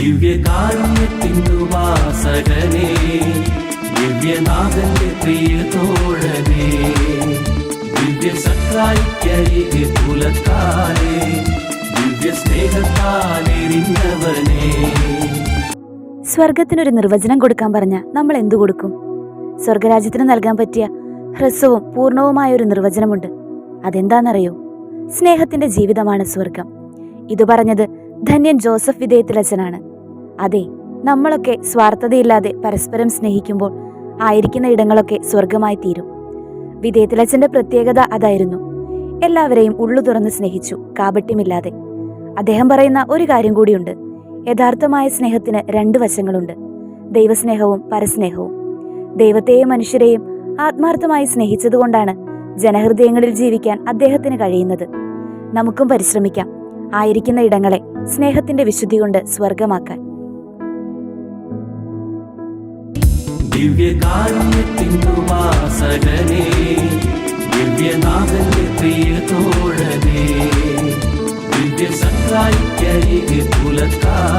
ദിവ്യകാരുണ്യത്തിനു വാസകനേ ദിവ്യനാഥന്റെ പ്രിയ തോഴനേ ദിവ്യ സക്രായിക്കരികെ പുലത്താലേ ദിവ്യ സ്നേഹത്താലെരിഞ്ഞവനേ സ്വർഗത്തിനൊരു നിർവചനം കൊടുക്കാൻ പറഞ്ഞ നമ്മൾ എന്തു കൊടുക്കും? സ്വർഗരാജ്യത്തിന് നൽകാൻ പറ്റിയ ഹ്രസ്വവും പൂർണവുമായ ഒരു നിർവചനമുണ്ട്. അതെന്താണെന്നറിയോ? സ്നേഹത്തിന്റെ ജീവിതമാണ് സ്വർഗം ഇത് പറഞ്ഞത് ധന്യൻ ജോസഫ് വിധേയത്തിലച്ചനാണ് അതെ നമ്മളൊക്കെ സ്വാർത്ഥതയില്ലാതെ പരസ്പരം സ്നേഹിക്കുമ്പോൾ ആയിരിക്കുന്ന ഇടങ്ങളൊക്കെ സ്വർഗമായി തീരും. വിധേയത്തിലച്ചന്റെ പ്രത്യേകത അതായിരുന്നു. എല്ലാവരെയും ഉള്ളു തുറന്ന് സ്നേഹിച്ചു കാപട്യമില്ലാതെ. അദ്ദേഹം പറയുന്ന ഒരു കാര്യം കൂടിയുണ്ട്. യഥാർത്ഥമായ സ്നേഹത്തിന് രണ്ട് വശങ്ങളുണ്ട്. ദൈവസ്നേഹവും പരസ്നേഹവും. ദൈവത്തെയും മനുഷ്യരെയും ആത്മാർത്ഥമായി സ്നേഹിച്ചതുകൊണ്ടാണ് ജനഹൃദയങ്ങളിൽ ജീവിക്കാൻ അദ്ദേഹത്തിന് കഴിയുന്നത്. നമുക്കും പരിശ്രമിക്കാം. ആയിരിക്കുന്ന ഇടങ്ങളെ സ്നേഹത്തിന്റെ വിശുദ്ധി കൊണ്ട് സ്വർഗമാക്കാൻ ദിവ്യകാരുണ്യത്തിനു വാസകനേ ദിവ്യനാഥന്റെ പ്രിയ തോഴനേ ദിവ്യ സഹായിക്കരികെ പുലത്താലേ